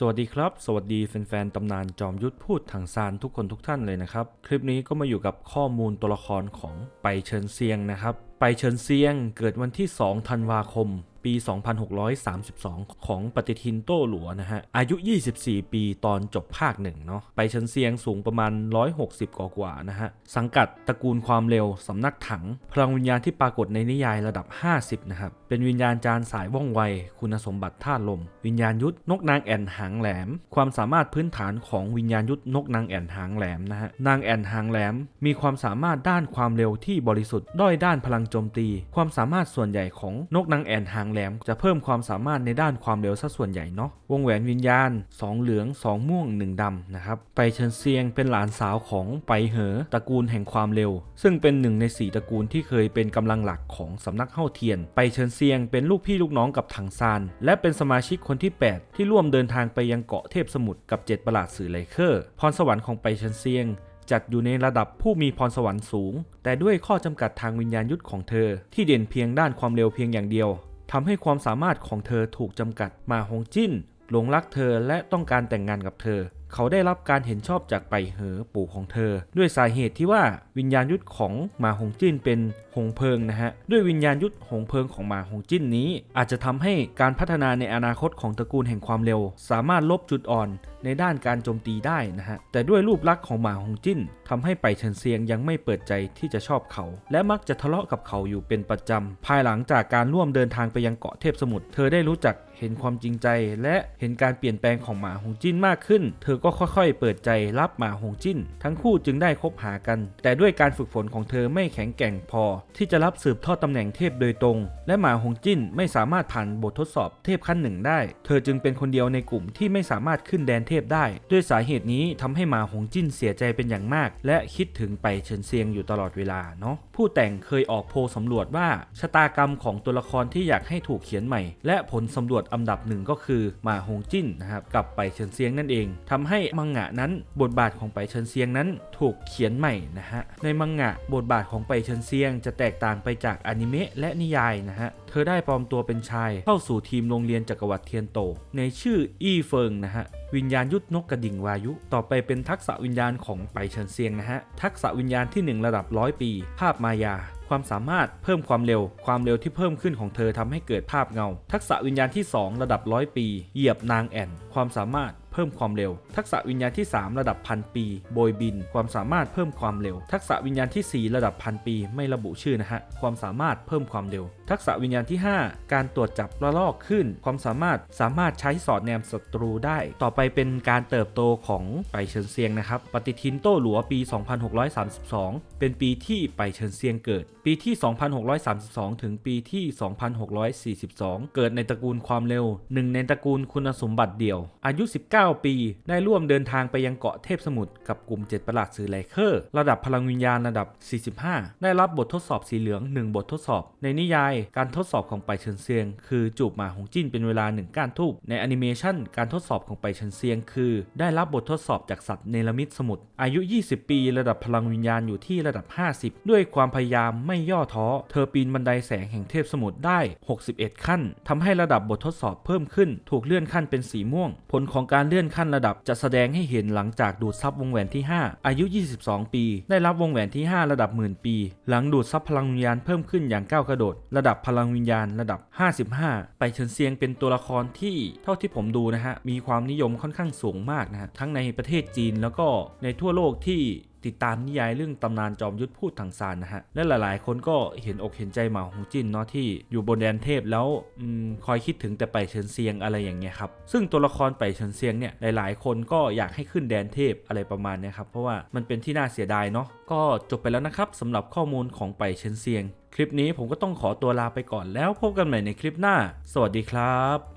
สวัสดีครับ สวัสดีแฟนๆตำนานจอมยุทธพูดถังซานทุกคนทุกท่านเลยนะครับ คลิปนี้ก็มาอยู่กับข้อมูลตัวละครของไปเฉินเซียงนะครับ ไปเฉินเซียงเกิดวันที่ 2 ธันวาคม ปี 2632 ของปฏิทินโต้หลัวนะฮะ อายุ 24 ปีตอนจบภาคหนึ่งเนาะ ไปเฉินเซียงสูงประมาณ 160กว่านะฮะ สังกัดตระกูลความเร็วสำนักถัง พลังวิญญาณที่ปรากฏในนิยายระดับ 50 นะครับเป็นวิญญาณจารสายว่องไว คุณสมบัติธาตุลม วิญญาณยุทธนกนางแอ่นหางแหลม ความสามารถพื้นฐานของวิญญาณยุทธนกนางแอ่นหางแหลมนะฮะ นางแอ่นหางแหลม มีความสามารถด้านความเร็วที่บริสุทธิ์ด้อยด้านพลังโจมตี ความสามารถส่วนใหญ่ของนกนางแอ่นหางแหลม จะเพิ่มความสามารถในด้านความเร็วซะส่วนใหญ่เนาะ วงแหวนวิญญาณ 2 เหลือง 2 ม่วง 1ดำนะครับไปเชิญเซียงเป็นหลานสาวของไปเหอตระกูลแห่งความเร็ว ซึ่งเป็นหนึ่งในสี่ตระกูลที่เคยเป็นกำลังหลักของสำนักเฮ้าเทียน ไปเชิญเซียงเป็นลูกพี่ลูกน้องกับถังซาน และเป็นสมาชิกคนที่ 8 ที่ร่วมเดินทางไปยังเกาะเทพสมุทรกับเจ็ดประหลาดสื่อไลเคอร์ พรสวรรค์ของไปเชิญเซียง จัดอยู่ในระดับผู้มีพรสวรรค์สูง แต่ด้วยข้อจำกัดทางวิญญาณยุทธของเธอ ที่เด่นเพียงด้านความเร็วเพียงอย่างเดียวทำให้ความสามารถของเธอถูกจำกัดมาฮงจิ้นหลงรักเธอและต้องการแต่งงานกับเธอ เขาได้รับการเห็นชอบจากไปเหอปู่ของเธอ ด้วยสาเหตุที่ว่าวิญญาณยุทธของมาหงจิ้นเป็นหงเพิงนะฮะด้วยวิญญาณยุทธหงเพิงของมาหงจิ้นนี้ อาจจะทำให้การพัฒนาในอนาคตของตระกูลแห่งความเร็ว สามารถลบจุดอ่อนในด้านการโจมตีได้นะฮะ แต่ด้วยรูปลักษณ์ของหมาฮงจิ้นทำให้ไปเฉินเซียงยังไม่เปิดใจที่จะชอบเขา และมักจะทะเลาะกับเขาอยู่เป็นประจำ ภายหลังจากการร่วมเดินทางไปยังเกาะเทพสมุทร เธอได้รู้จักเห็นความจริงใจ และเห็นการเปลี่ยนแปลงของหมาฮงจิ้นมากขึ้น เธอก็ค่อยๆ เปิดใจรับหมาฮงจิ้น ทั้งคู่จึงได้คบหากัน แต่ด้วยการฝึกฝนของเธอไม่แข็งแกร่งพอ ที่จะรับสืบทอดตำแหน่งเทพโดยตรง และหมาฮงจิ้นไม่สามารถผ่านบททดสอบเทพขั้นหนึ่งได้ เธอจึงเป็นคนเดียวในกลุ่มที่ไม่สามารถขึ้นแดนเทพได้ ด้วยสาเหตุนี้ทำให้หมาหงจิ้นเสียใจเป็นอย่างมาก และคิดถึงไปเฉินเซียงอยู่ตลอดเวลาเนาะผู้แต่งเคยออกโพลสำรวจว่าชะตากรรมของตัวละครที่อยากให้ถูกเขียนใหม่ และผลสำรวจอันดับหนึ่งก็คือหมาหงจิ้นนะครับกับไปเฉินเซียงนั่นเองทำให้มังงะนั้นบทบาทของไปเฉินเซียงนั้นถูกเขียนใหม่นะฮะในมังงะบทบาทของไปเฉินเซียง จะแตกต่างไปจากอนิเมะและนิยายนะฮะเธอได้ปลอมตัวเป็นชาย เข้าสู่ทีมโรงเรียนจักรวรรดิเทียนโต ในชื่ออี้เฟิงนะฮะวิญญาณยุทธนกกระดิ่งวายุ ต่อไปเป็นทักษะวิญญาณของไปเฉินเซียงนะฮะ ทักษะวิญญาณที่ 1 ระดับร้อยปี ภาพมายา ความสามารถเพิ่มความเร็ว ความเร็วที่เพิ่มขึ้นของเธอทำให้เกิดภาพเงา ทักษะวิญญาณที่ 2 ระดับร้อยปี เหยียบนางแอ่น ความสามารถ พิ่มความเร็ว ทักษะวิญญาณที่ 3 ระดับพันปี โบยบิน ความสามารถเพิ่มความเร็ว ทักษะวิญญาณที่ 4 ระดับพันปี ไม่ระบุชื่อนะฮะ ความสามารถเพิ่มความเร็ว ทักษะวิญญาณที่ 5 การตรวจจับระลอกขึ้น ความสามารถสามารถใช้สอดแนมศัตรูได้ ต่อไปเป็นการเติบโตของไปเฉินเซียงนะครับ ปฏิทินโต้หลัวปี 2632 เป็นปีที่ไปเฉินเซียงเกิด ปีที่ 2632 ถึงปีที่ 2642 เกิดในตระกูลความเร็วหนึ่งในตระกูลคุณสมบัติเดี่ยว อายุ 19 9 ปี ได้ร่วมเดินทางไปยังเกาะเทพสมุทรกับกลุ่ม 7 ประหลาดสื่อไลเคอร์ ระดับพลังวิญญาณระดับ 45 ได้รับบททดสอบสีเหลือง 1 บททดสอบ ในนิยายการทดสอบของไปเฉินเซียง คือจูบหมาหงจิ้นเป็นเวลา 1ก้านทูบในแอนิเมชันการทดสอบของไปเฉินเซียง คือ ได้รับบททดสอบจากสัตว์เนรมิตสมุทรอายุ 20 ปี ระดับพลังวิญญาณอยู่ที่ระดับ 50 ด้วยความพยายามไม่ย่อท้อ เธอปีนบันไดแสงแห่งเทพสมุทรได้ 61 ขั้นทำให้ระดับบททดสอบเพิ่มขึ้น ถูกเลื่อนขั้นเป็นสีม่วง ผลของการเลื่อนขั้นระดับจะแสดงให้เห็นหลังจากดูดซับวงแหวนที่ 5 อายุ 22 ปี ได้รับวงแหวนที่ 5 ระดับหมื่นปี หลังดูดซับพลังวิญญาณเพิ่มขึ้นอย่างก้าวกระโดด ระดับพลังวิญญาณระดับ 55 ไปเฉินเซียงเป็นตัวละครที่เท่าที่ผมดูนะฮะมีความนิยมค่อนข้างสูงมากนะฮะทั้งในประเทศจีนแล้วก็ในทั่วโลกที่ ติดตามนิยายเรื่องตำนานจอมยุทธพูดถังซานนะฮะ และหลายๆ คนก็เห็นอกเห็นใจหมาหงจินเนาะที่อยู่บนแดนเทพแล้วอคอยคิดถึงแต่ไปเฉินเซียงอะไรอย่างเงี้ยครับ ซึ่งตัวละครไปเฉินเซียงเนี่ยหลาย ๆ คนก็อยากให้ขึ้นแดนเทพอะไรประมาณเนี้ยครับเพราะว่ามันเป็นที่น่าเสียดายเนาะก็จบไปแล้วนะครับสำหรับข้อมูลของไปเฉินเซียง คลิปนี้ผมก็ต้องขอตัวลาไปก่อนแล้วพบกันใหม่ในคลิปหน้า สวัสดีครับ